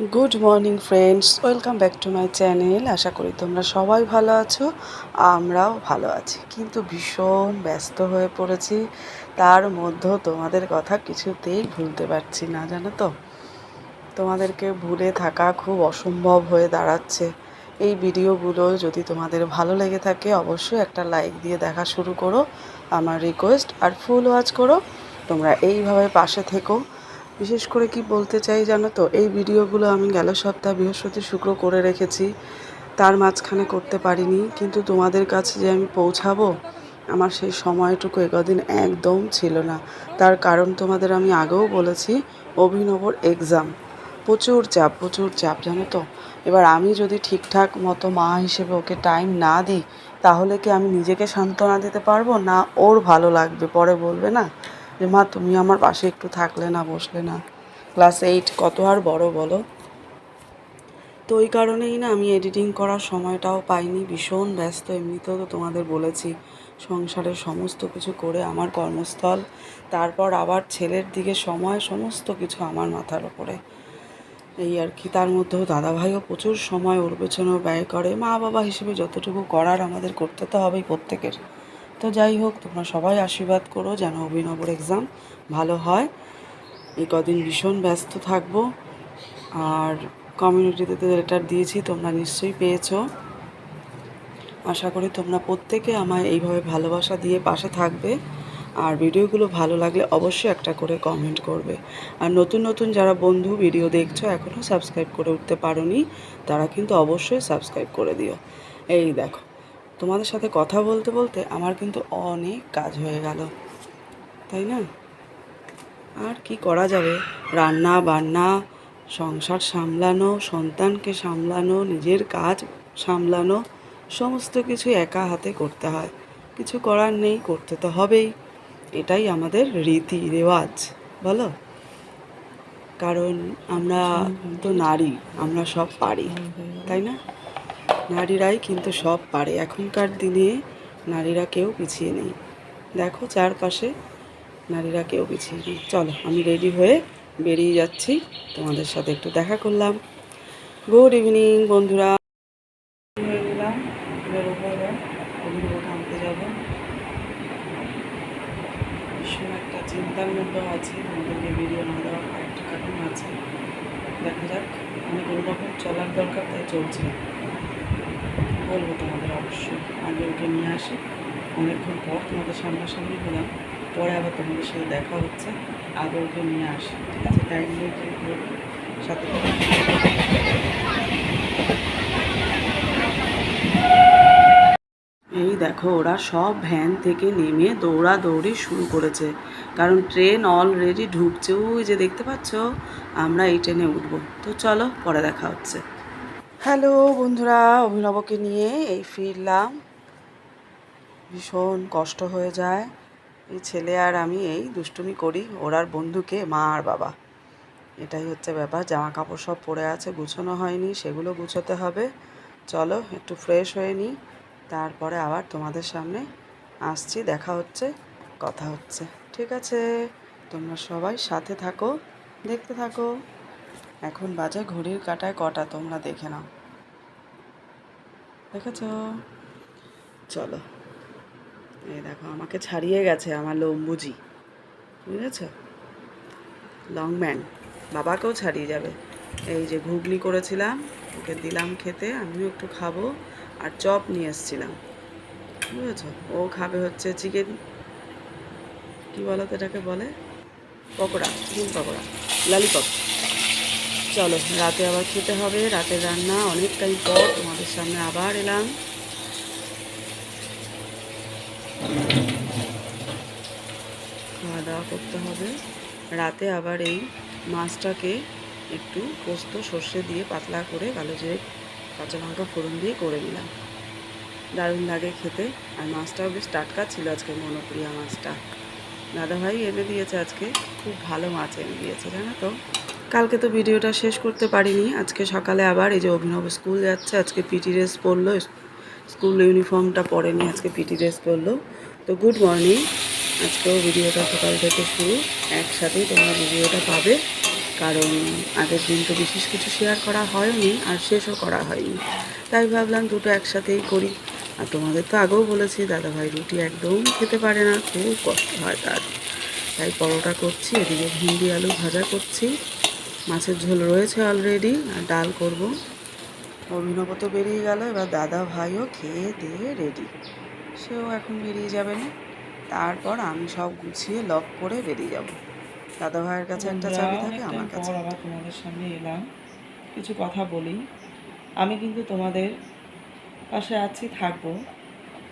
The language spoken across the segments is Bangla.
Good morning friends welcome back to my channel আশা করি তোমরা সবাই ভালো আছো, আমরাও ভালো আছি। কিন্তু ভীষণ ব্যস্ত হয়ে পড়েছি, তার মধ্যেও তোমাদের কথা কিছুতেই ভুলতে পারছি না, জানো তো? তোমাদেরকে ভুলে থাকা খুব অসম্ভব হয়ে দাঁড়াচ্ছে। এই ভিডিওগুলো যদি তোমাদের ভালো লেগে থাকে, অবশ্যই একটা লাইক দিয়ে দেখা শুরু করো, আমার রিকোয়েস্ট আর ফুল ওয়াচ করো। তোমরা এইভাবে পাশে থেকো। বিশেষ করে কি বলতে চাই জানো তো? এই ভিডিওগুলো আমি গেল সপ্তাহ বৃহস্পতি শুক্র করে রেখেছি। তার মাঝখানে করতে পারিনি। কিন্তু তোমাদের কাছে যে আমি পৌঁছাবো, আমার সেই সময়টুকু একদিন একদম ছিল না। তার কারণ তোমাদের আমি আগেও বলেছি, অভিনবর এক্সাম প্রচুর চাপ প্রচুর চাপ, জানো তো? এবার আমি যদি ঠিকঠাক মতো মা হিসেবে ওকে টাইম না দিই, তাহলে কি আমি নিজেকে সান্ত্বনা দিতে পারব? না ওর ভালো লাগবে? পরে বলবে না? যে মা, তুমি আমার পাশে একটু থাকলে না, বসলে না। ক্লাস এইট কত আর বড়, বলো? তো ওই কারণেই না আমি এডিটিং করার সময়টাও পাইনি, ভীষণ ব্যস্ত। এমনিতেও তো তোমাদের বলেছি, সংসারের সমস্ত কিছু করে আমার কর্মস্থল, তারপর আবার ছেলের দিকে সময়, সমস্ত কিছু আমার মাথার ওপরে এই আর কি, তার মধ্যেও দাদাভাইও প্রচুর সময় ওর পেছনেও ব্যয় করে। মা বাবা হিসেবে যতটুকু করার আমাদের করতে তো হবেই প্রত্যেকের। তো যাই হোক, তোমরা সবাই আশীর্বাদ করো যেন অভিনবর এক্সাম ভালো হয়। এই কদিন ভীষণ ব্যস্ত থাকব। আর কমিউনিটিতে তো লেটার দিয়েছি, তোমরা নিশ্চয়ই পেয়েছ। আশা করি তোমরা প্রত্যেকে আমায় এইভাবে ভালোবাসা দিয়ে পাশে থাকবে। আর ভিডিওগুলো ভালো লাগলে অবশ্যই একটা করে কমেন্ট করবে। আর নতুন নতুন যারা বন্ধু ভিডিও দেখছ এখনও সাবস্ক্রাইব করে উঠতে পারোনি, তারা কিন্তু অবশ্যই সাবস্ক্রাইব করে দিও। এই দেখো। তোমাদের সাথে কথা বলতে বলতে আমার কিন্তু অনেক কাজ হয়ে গেল। তাই না? আর কি করা যাবে? রান্না বান্না, সংসার সামলানো, সন্তানকে সামলানো, নিজের কাজ সামলানো, সমস্ত কিছু একা হাতে করতে হয়। কিছু করার নেই, করতে তো হবেই। এটাই আমাদের রীতি রেওয়াজ বলো? কারণ আমরা তো নারী, আমরা সব পারি, তাই না? নারীরাই কিন্তু সব পারে। এখনকার দিনে নারীরা কেউ পিছিয়ে নেই। দেখো চারপাশে নারীরা কেউ পিছিয়ে নেই। চলো, আমি রেডি হয়ে বেরিয়ে যাচ্ছি। তোমাদের সাথে একটু দেখা করলাম। গুড ইভিনিং, বন্ধুরা। হয়ে গেলাম আনতে যাব ভীষণ একটা চিন্তার মধ্যেও আছে আমাদেরকে ভিডিও না দেওয়ার কয়েকটা কারণ আছে দেখা যাক আমি কোনো রকম চলার দরকার, তাই চলছে। বলব তোমাদের অবশ্যই। আগে ওকে নিয়ে আসি। অনেকক্ষণ পর তোমাদের সামনাসামনি হলাম। পরে আবার তোমাদের সাথে দেখা হচ্ছে। আগে ওকে নিয়ে আসি, ঠিক আছে? টাইম নিয়ে সাথে এই দেখো, ওরা সব ভ্যান থেকে নেমে দৌড়াদৌড়ি শুরু করেছে। কারণ ট্রেন অলরেডি ঢুকছে। ওই যে দেখতে পাচ্ছ, আমরা এই ট্রেনে উঠবো। তো চলো, পরে দেখা হচ্ছে। হ্যালো বন্ধুরা, অভিনবকে নিয়ে এই ফিরলাম। ভীষণ কষ্ট হয়ে যায়। এই ছেলে আর আমি এই দুষ্টুমি করি, ওর আর বন্ধুকে, মা আর বাবা। এটাই হচ্ছে ব্যাপার জামা কাপড় সব পরে আছে, গুছানো হয়নি, সেগুলো গুছোতে হবে। চলো, একটু ফ্রেশ হয়ে নিই, তারপরে আবার তোমাদের সামনে আসছি, দেখা হচ্ছে, কথা হচ্ছে। ঠিক আছে, তোমরা সবাই সাথে থাকো, দেখতে থাকো। এখন বাজে ঘড়ির কাটায় কটা, তোমরা দেখে নাও। দেখেছ? চলো। এই দেখো, আমাকে ছাড়িয়ে গেছে আমার লম্বুজি। বুঝেছ? লংম্যান বাবাকেও ছাড়িয়ে যাবে। এই যে ঘুগনি করেছিলাম, ওকে দিলাম খেতে, আমিও একটু খাব, আর চপ নিয়ে এসেছিলাম। বুঝেছ? ও খাবে হচ্ছে চিকেন, কি বলো তো এটাকে বলে? Pakora, chicken pakora, lollipop. চলো, রাতে আবার খেতে হবে রাতের রান্না অনেকটাই পর, তোমাদের সামনে আবার এলাম। খাওয়া দাওয়া করতে হবে। রাতে আবার এই মাছটাকে একটু পোস্ত, সর্ষে দিয়ে পাতলা করে কালো জিরে, কাঁচা লঙ্কা ফোড়ন দিয়ে করে নিলাম। দারুণ লাগে খেতে। আর মাছটাও বেশ টাটকা ছিল আজকে মনোপ্রিয়া মাছটা। দাদাভাই এনে দিয়েছে আজকে। খুব ভালো মাছ এনে দিয়েছে, জানো তো? কালকে তো ভিডিওটা শেষ করতে পারিনি। আজকে সকালে আবার এই যে অভিনব স্কুল যাচ্ছে, আজকে পিটি ড্রেস পরলো স্কুল ইউনিফর্মটা পরেনি, আজকে পিটি ড্রেস পরলো। তো গুড মর্নিং আজকেও ভিডিওটা সকাল থেকে শুরু, একসাথেই তোমরা ভিডিওটা পাবে। কারণ আগের দিন তো বিশেষ কিছু শেয়ার করা হয়নি, আর শেষও করা হয়নি। তাই ভাবলাম দুটো একসাথেই করি। আর তোমাদের তো আগেও বলেছি, দাদাভাই রুটি একদম খেতে পারে না, খুব কষ্ট হয় তার। তাই পরোটা করছি, এদিকে ভিন্ডি আলু ভাজা করছি। মাছের ঝোল রয়েছে অলরেডি আর ডাল করব। অভিনব তো বেরিয়ে গেল এবার দাদা ভাইও খেয়ে দিয়ে রেডি সেও এখন বেরিয়ে যাবে না। তারপর আমি সব গুছিয়ে লক করে বেরিয়ে যাব। দাদা ভাইয়ের কাছে একটা চাবি থাকে আমার কাছে। আবার তোমাদের সামনে এলাম। কিছু কথা বলি। আমি কিন্তু তোমাদের পাশে আছি থাকব।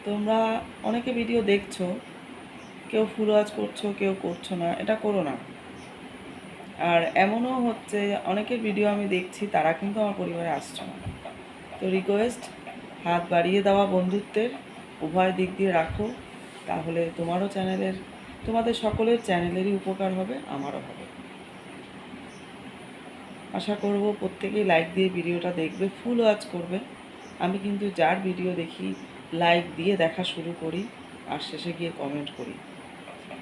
তোমরা অনেকে ভিডিও দেখছ। কেউ ফুল করছ কেউ করছ না। এটা করো না। আর এমনও হচ্ছে, অনেকের ভিডিও আমি দেখছি, তারা কিন্তু আমার পরিবারে আসছে না। তো রিকোয়েস্ট হাত বাড়িয়ে দেওয়া বন্ধুত্বের, উভয় দিক দিয়ে রাখো, তাহলে তোমারও চ্যানেলের, তোমাদের সকলের চ্যানেলেরই উপকার হবে, আমারও হবে। আশা করব প্রত্যেকেই লাইক দিয়ে ভিডিওটা দেখবে ফুল ওয়াচ করবে। আমি কিন্তু যার ভিডিও দেখি লাইক দিয়ে দেখা শুরু করি, আর শেষে গিয়ে কমেন্ট করি।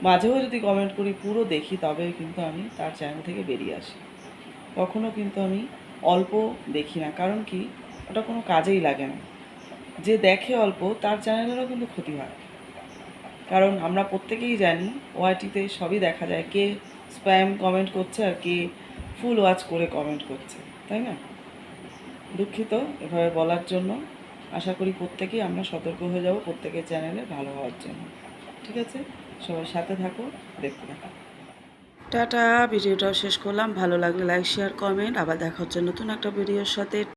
মাঝেও যদি কমেন্ট করি, পুরো দেখি, তবে কিন্তু আমি তার চ্যানেল থেকে বেরিয়ে আসি। কখনও কিন্তু আমি অল্প দেখি না, কারণ কি? ওটা কোনো কাজেই লাগে না। যে দেখে অল্প, তার চ্যানেলেরও কিন্তু ক্ষতি হয়। কারণ আমরা প্রত্যেকেই জানি, ওয়াইটিতে সবই দেখা যায়, কে স্প্যাম কমেন্ট করছে আর কে ফুল ওয়াচ করে কমেন্ট করছে, তাই না? দুঃখিত এভাবে বলার জন্য। আশা করি প্রত্যেকেই আমরা সতর্ক হয়ে যাব, প্রত্যেকের চ্যানেলে ভালো হওয়ার জন্য। ঠিক আছে? সবাই সাথে থাকো, দেখতে থাকো। টাটা, ভিডিওটাও শেষ করলাম। ভালো লাগলে লাইক শেয়ার কমেন্ট আবার দেখা হচ্ছে নতুন একটা ভিডিওর সাথে।